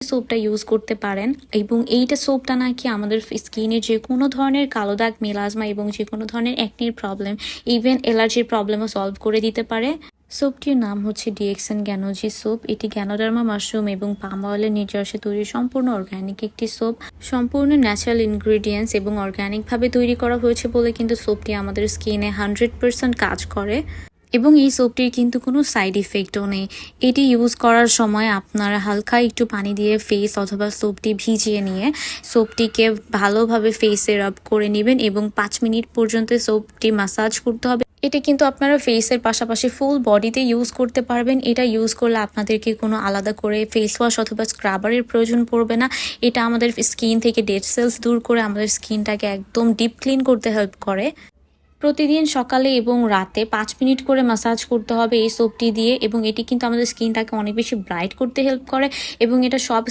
সোপটা use করতে পারেন এবং এইটা সোপটা নাকি আমাদের স্কিনে যে কোনো ধরনের কালো দাগ মেলাজমা এবং যে কোনো ধরনের অ্যাকনির প্রবলেম ইভেন অ্যালার্জির প্রবলেমও সলভ করে দিতে পারে। সোপটির নাম হচ্ছে ডিএক্সেন গ্যানোজি সোপ এটি গ্যানোডার্মা মাশরুম এবং পাম অয়েলের নির্যাসে তৈরি সম্পূর্ণ অর্গানিক একটি সোপ সম্পূর্ণ ন্যাচারাল ইনগ্রিডিয়েন্টস এবং অর্গানিকভাবে তৈরি করা হয়েছে বলে কিন্তু সোপটি আমাদের স্কিনে হান্ড্রেড পার্সেন্ট কাজ করে। এবং এই সোপটির কিন্তু কোনো সাইড ইফেক্টও নেই। এটি ইউজ করার সময় আপনারা হালকা একটু পানি দিয়ে ফেস অথবা সোপটি ভিজিয়ে নিয়ে সোপটিকে ভালোভাবে ফেসে রাব করে নেবেন এবং পাঁচ মিনিট পর্যন্ত সোপটি মাসাজ করতে হবে। এটা কিন্তু আপনারা ফেসের পাশাপাশি ফুল বডিতে ইউজ করতে পারবেন। এটা ইউজ করলে আপনাদেরকে কোনো আলাদা করে ফেস ওয়াশ অথবা স্ক্রাবারের প্রয়োজন পড়বে না। এটা আমাদের স্কিন থেকে ডেড সেলস দূর করে আমাদের স্কিনটাকে একদম ডিপ ক্লিন করতে হেল্প করে। প্রতিদিন সকালে এবং রাতে পাঁচ মিনিট করে মাসাজ করতে হবে এই সোপটি দিয়ে এবং এটি কিন্তু আমাদের স্কিনটাকে অনেক বেশি ব্রাইট করতে হেল্প করে এবং এটা সব